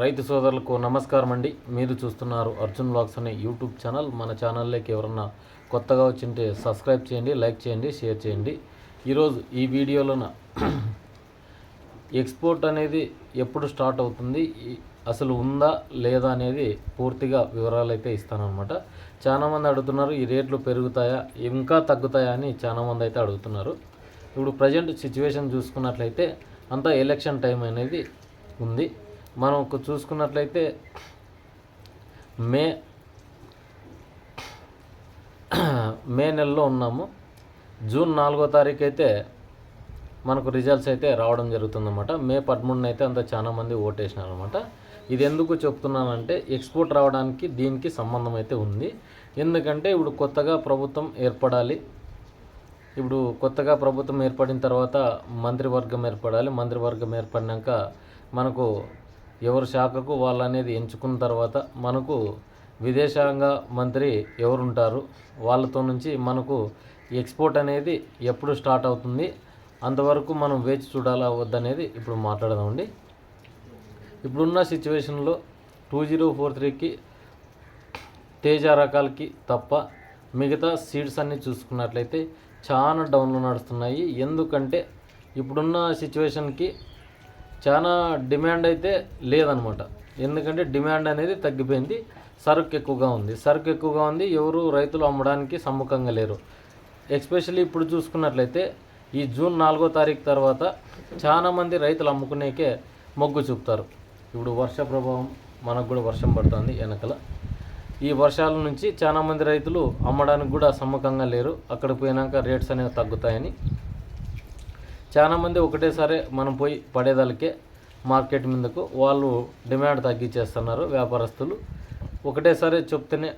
రైతు సోదరులకు నమస్కారం అండి. మీరు చూస్తున్నారు అర్జున్ బ్లాగ్స్ అనే యూట్యూబ్ ఛానల్. మన ఛానల్లోకి ఎవరన్నా కొత్తగా వచ్చింటే సబ్స్క్రైబ్ చేయండి లైక్ చేయండి షేర్ చేయండి. ఈరోజు ఈ వీడియోలోన ఎక్స్పోర్ట్ అనేది ఎప్పుడు స్టార్ట్ అవుతుంది అసలు ఉందా లేదా అనేది పూర్తిగా వివరాలు అయితే ఇస్తానన్నమాట. చాలామంది అడుగుతున్నారు ఈ రేట్లు పెరుగుతాయా ఇంకా తగ్గుతాయా అని చాలామంది అయితే అడుగుతున్నారు. ఇప్పుడు ప్రజెంట్ సిచ్యువేషన్ చూసుకున్నట్లయితే అంతా ఎలక్షన్ టైం అనేది ఉంది. మనం చూసుకున్నట్లయితే మే మే నెలలో ఉన్నాము. జూన్ నాలుగో తారీఖు అయితే మనకు రిజల్ట్స్ అయితే రావడం జరుగుతుందన్నమాట. మే పదమూడున అయితే అంత చాలా మంది ఓటేసినారు అనమాట ఇది ఎందుకు చెప్తున్నానంటే ఎక్స్పోర్ట్ రావడానికి దీనికి సంబంధం అయితే ఉంది. ఎందుకంటే ఇప్పుడు కొత్తగా ప్రభుత్వం ఏర్పడాలి. ఇప్పుడు కొత్తగా ప్రభుత్వం ఏర్పడిన తర్వాత మంత్రివర్గం ఏర్పడాలి. మంత్రివర్గం ఏర్పడినాక మనకు ఎవరు శాఖకు వాళ్ళు అనేది ఎంచుకున్న తర్వాత మనకు విదేశాంగ మంత్రి ఎవరు ఉంటారు వాళ్ళతో నుంచి మనకు ఎక్స్పోర్ట్ అనేది ఎప్పుడు స్టార్ట్ అవుతుంది? అంతవరకు మనం వేచి చూడాలా? వద్దనేది ఇప్పుడు మాట్లాడదామండి. ఇప్పుడున్న సిచ్యువేషన్లో టూ జీరో ఫోర్ త్రీకి తేజ రకాలకి తప్ప మిగతా సీడ్స్ అన్నీ చూసుకున్నట్లయితే చాలా డౌన్లో నడుస్తున్నాయి. ఎందుకంటే ఇప్పుడున్న సిచ్యువేషన్కి చాలా డిమాండ్ అయితే లేదనమాట. ఎందుకంటే డిమాండ్ అనేది తగ్గిపోయింది. సరుకు ఎక్కువగా ఉంది. సరుకు ఎక్కువగా ఉంది. ఎవరు రైతులు అమ్మడానికి సమ్ముఖంగా లేరు. ఎస్పెషల్లీ ఇప్పుడు చూసుకున్నట్లయితే ఈ జూన్ నాలుగో తారీఖు తర్వాత చాలామంది రైతులు అమ్ముకునేకే మొగ్గు చూపుతారు. ఇప్పుడు వర్ష ప్రభావం మనకు కూడా వర్షం పడుతుంది వెనకల. ఈ వర్షాల నుంచి చాలామంది రైతులు అమ్మడానికి కూడా సమ్మకంగా లేరు. అక్కడికి పోయినాక రేట్స్ అనేవి తగ్గుతాయని చాలామంది ఒకటేసారి మనం పోయి పడేదానికే మార్కెట్ మీదకు వాళ్ళు డిమాండ్ తగ్గించేస్తున్నారు వ్యాపారస్తులు. ఒకటేసారి చెప్తేనే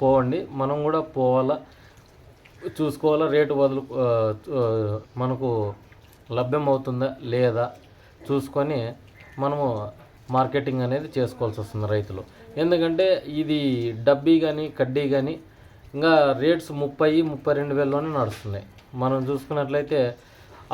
పోవండి. మనం కూడా పోవాలా చూసుకోవాలా రేటు వదులు మనకు లభ్యం అవుతుందా లేదా చూసుకొని మనము మార్కెటింగ్ అనేది చేసుకోవాల్సి వస్తుంది రైతులు. ఎందుకంటే ఇది డబ్బీ కానీ కడ్డీ కానీ ఇంకా రేట్స్ ముప్పై ముప్పై రెండు వేలలోనే నడుస్తున్నాయి. మనం చూసుకున్నట్లయితే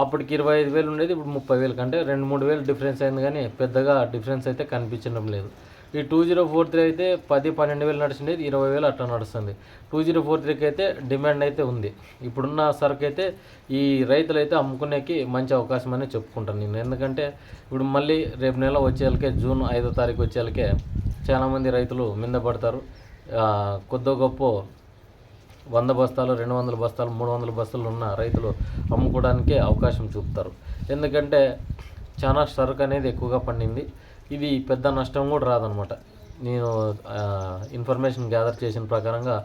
అప్పటికి ఇరవై ఐదు వేలు ఉండేది ఇప్పుడు ముప్పై వేలు కంటే రెండు మూడు వేలు డిఫరెన్స్ అయింది కానీ పెద్దగా డిఫరెన్స్ అయితే కనిపించడం లేదు. ఈ టూ జీరో ఫోర్ త్రీ అయితే పది పన్నెండు వేలు నడిచిండేది ఇరవై వేలు అట్లా నడుస్తుంది. టూ జీరో ఫోర్ త్రీకి అయితే డిమాండ్ అయితే ఉంది. ఇప్పుడున్న సరుకు అయితే ఈ రైతులు అయితే అమ్ముకునేకి మంచి అవకాశం అని చెప్పుకుంటాను నేను. ఎందుకంటే ఇప్పుడు మళ్ళీ రేపు నెల వచ్చేళ్ళకే జూన్ ఐదో తారీఖు వచ్చేళ్ళకే చాలామంది రైతులు మింద పడతారు. ఆ, కొద్దో గొప్ప వంద బస్తాలు రెండు వందల బస్తాలు మూడు వందల బస్తాలు ఉన్న రైతులు అమ్ముకోవడానికే అవకాశం చూపుతారు. ఎందుకంటే చాలా సరుకు అనేది ఎక్కువగా పండింది. ఇది పెద్ద నష్టం కూడా రాదనమాట. నేను ఇన్ఫర్మేషన్ గ్యాదర్ చేసిన ప్రకారంగా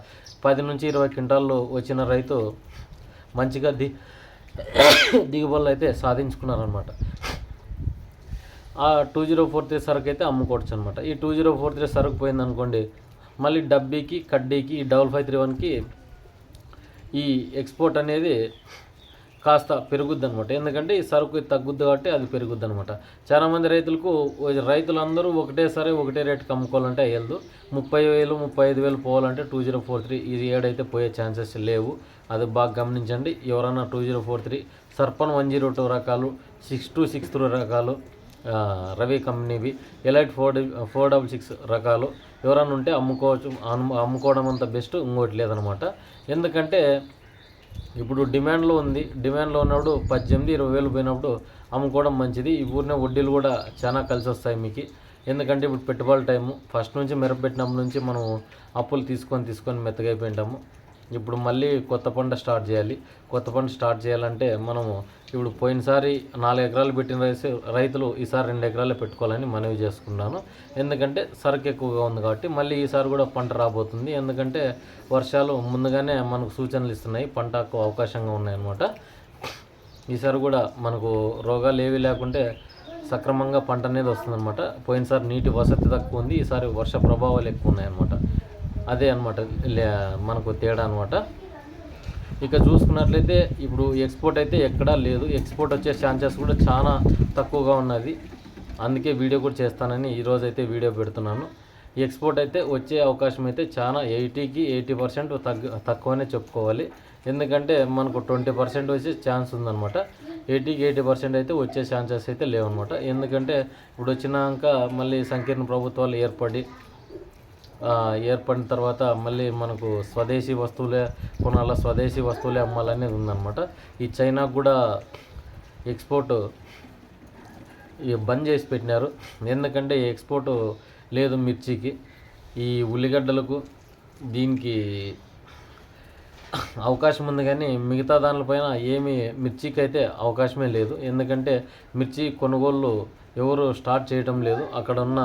పది నుంచి ఇరవై క్వింటాల్లో వచ్చిన రైతు మంచిగా ది దిగుబడులు అయితే సాధించుకున్నారనమాట. ఆ టూ జీరో ఫోర్ త్రీ సరుకు అయితే అమ్ముకోవచ్చు అనమాట ఈ టూ జీరో ఫోర్ త్రీ సరుకు పోయిందనుకోండి మళ్ళీ డబ్బీకి కడ్డీకి ఈ డబల్ ఫైవ్ త్రీ వన్కి ఈ ఎక్స్పోర్ట్ అనేది కాస్త పెరుగుద్ది అనమాట ఎందుకంటే ఈ సరుకు తగ్గుద్ది కాబట్టి అది పెరుగుద్ది అనమాట చాలామంది రైతులకు రైతులందరూ ఒకటేసారి ఒకటే రేటుకి అమ్ముకోవాలంటే అయ్యదు ముప్పై వేలు ముప్పై ఐదు వేలు పోవాలంటే టూ జీరో ఫోర్ త్రీ ఇది ఏడైతే పోయే ఛాన్సెస్ లేవు. అది బాగా గమనించండి. ఎవరైనా టూ జీరో ఫోర్ త్రీ సర్పన్ వన్ జీరో టూ రకాలు సిక్స్ టూ సిక్స్ త్రీ రకాలు Ravi కంపెనీవి elite four four double six రకాలు. ఎవరైనా ఉంటే అమ్ముకోవచ్చు. అమ్ము- అమ్ముకోవడం అంత బెస్ట్ ఇంకోటి లేదనమాట. ఎందుకంటే ఇప్పుడు డిమాండ్లో ఉంది. డిమాండ్లో ఉన్నప్పుడు పద్దెనిమిది ఇరవై వేలు పోయినప్పుడు అమ్ముకోవడం మంచిది. ఈ ఊరినే వడ్డీలు కూడా చాలా కలిసి వస్తాయి మీకు. ఎందుకంటే ఇప్పుడు పెట్టుబడి టైము. ఫస్ట్ నుంచి మిరపెట్టినప్పటి నుంచి మనం అప్పులు తీసుకొని తీసుకొని మెత్తగైపోయింటాము ఇప్పుడు మళ్ళీ కొత్త పంట స్టార్ట్ చేయాలి. కొత్త పంట స్టార్ట్ చేయాలంటే మనము ఇప్పుడు పోయినసారి నాలుగు ఎకరాలు పెట్టిన రైతు రైతులు ఈసారి రెండు ఎకరాలు పెట్టుకోవాలని మనవి చేసుకున్నాను. ఎందుకంటే సరుకు ఎక్కువగా ఉంది కాబట్టి మళ్ళీ ఈసారి కూడా పంట రాబోతుంది. ఎందుకంటే వర్షాలు ముందుగానే మనకు సూచనలు ఇస్తున్నాయి. పంటకు అవకాశంగా ఉన్నాయన్నమాట. ఈసారి కూడా మనకు రోగాలు ఏవి లేకుంటే సక్రమంగా పంట అనేది వస్తుందన్నమాట. పోయినసారి నీటి వసతి తక్కువ ఉంది. ఈసారి వర్ష ప్రభావాలు ఎక్కువ ఉన్నాయన్నమాట. అదే అనమాట మనకు తేడా అనమాట ఇక చూసుకున్నట్లయితే ఇప్పుడు ఎక్స్పోర్ట్ అయితే ఎక్కడా లేదు. ఎక్స్పోర్ట్ వచ్చే ఛాన్సెస్ కూడా చాలా తక్కువగా ఉన్నది. అందుకే వీడియో కూడా చేస్తానని ఈరోజు అయితే వీడియో పెడుతున్నాను. ఎక్స్పోర్ట్ అయితే వచ్చే అవకాశం అయితే చాలా ఎయిటీకి ఎయిటీ పర్సెంట్ తగ్గ తక్కువనే చెప్పుకోవాలి. ఎందుకంటే మనకు ట్వంటీ పర్సెంట్ వచ్చే ఛాన్స్ ఉందన్నమాట. ఎయిటీకి ఎయిటీ పర్సెంట్ అయితే వచ్చే ఛాన్సెస్ అయితే లేవన్నమాట. ఎందుకంటే ఇప్పుడు వచ్చినాక మళ్ళీ సంకీర్ణ ప్రభుత్వాలు ఏర్పడి ఏర్పడిన తర్వాత మళ్ళీ మనకు స్వదేశీ వస్తువులే కొనాల స్వదేశీ వస్తువులే అమ్మాలనేది ఉందన్నమాట. ఈ చైనాకు కూడా ఎక్స్పోర్ట్ బంద్ చేసి పెట్టినారు. ఎందుకంటే ఎక్స్పోర్ట్ లేదు మిర్చికి. ఈ ఉల్లిగడ్డలకు దీనికి అవకాశం ఉంది కానీ మిగతా దానిపైన ఏమి మిర్చికి అయితే అవకాశమే లేదు. ఎందుకంటే మిర్చి కొనుగోళ్ళు ఎవరు స్టార్ట్ చేయటం లేదు. అక్కడ ఉన్న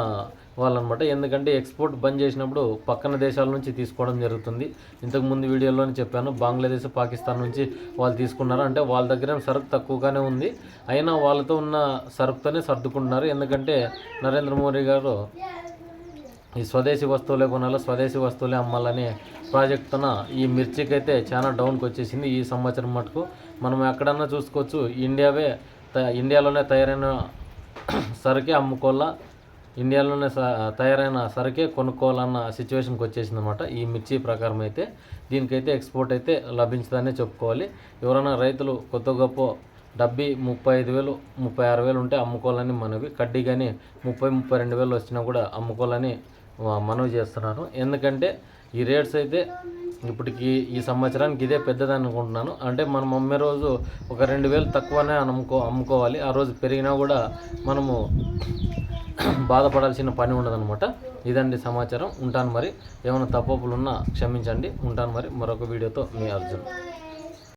వాళ్ళనమాట ఎందుకంటే ఎక్స్పోర్ట్ బంద్ చేసినప్పుడు పక్కన దేశాల నుంచి తీసుకోవడం జరుగుతుంది. ఇంతకుముందు వీడియోలోనే చెప్పాను బంగ్లాదేశ్ పాకిస్తాన్ నుంచి వాళ్ళు తీసుకున్నారు. అంటే వాళ్ళ దగ్గర సరుకు తక్కువగానే ఉంది. అయినా వాళ్ళతో ఉన్న సరుకుతోనే సర్దుకుంటున్నారు. ఎందుకంటే నరేంద్ర మోడీ గారు ఈ స్వదేశీ వస్తువులే కొనాలి స్వదేశీ వస్తువులే అమ్మాలనే ప్రాజెక్టున ఈ మిర్చికి అయితే చాలా డౌన్కి వచ్చేసింది ఈ సంవత్సరం మటుకు. మనం ఎక్కడన్నా చూసుకోవచ్చు ఇండియావే ఇండియాలోనే తయారైన సరుకే అమ్ముకోవాలా ఇండియాలోనే స- తయారైన సరుకే కొనుక్కోవాలన్న సిచ్యువేషన్కి వచ్చేసింది అనమాట ఈ మిర్చి ప్రకారం అయితే దీనికైతే ఎక్స్పోర్ట్ అయితే లభించదనే చెప్పుకోవాలి. ఎవరైనా రైతులు కొత్త గొప్ప డబ్బి ముప్పై ఐదు వేలు ముప్పై ఆరు వేలు ఉంటే అమ్ముకోవాలని మనవి. కడ్డీ కానీ ముప్పై ముప్పై రెండు వేలు వచ్చినా కూడా అమ్ముకోవాలని మనవి చేస్తున్నాను ఎందుకంటే ఈ రేట్స్ అయితే ఇప్పటికి ఈ సంవత్సరానికి ఇదే పెద్దది అనుకుంటున్నాను. అంటే మనం అమ్మే రోజు ఒక రెండు వేలు తక్కువనే అమ్ముకో అమ్ముకోవాలి. ఆ రోజు పెరిగినా కూడా మనము బాధపడాల్సిన పని ఉండదనమాట ఇదండి సమాచారం. ఉంటాను మరి. ఏమైనా తప్పులు ఉన్నా క్షమించండి. ఉంటాను మరి. మరొక వీడియోతో మీ అర్జున్.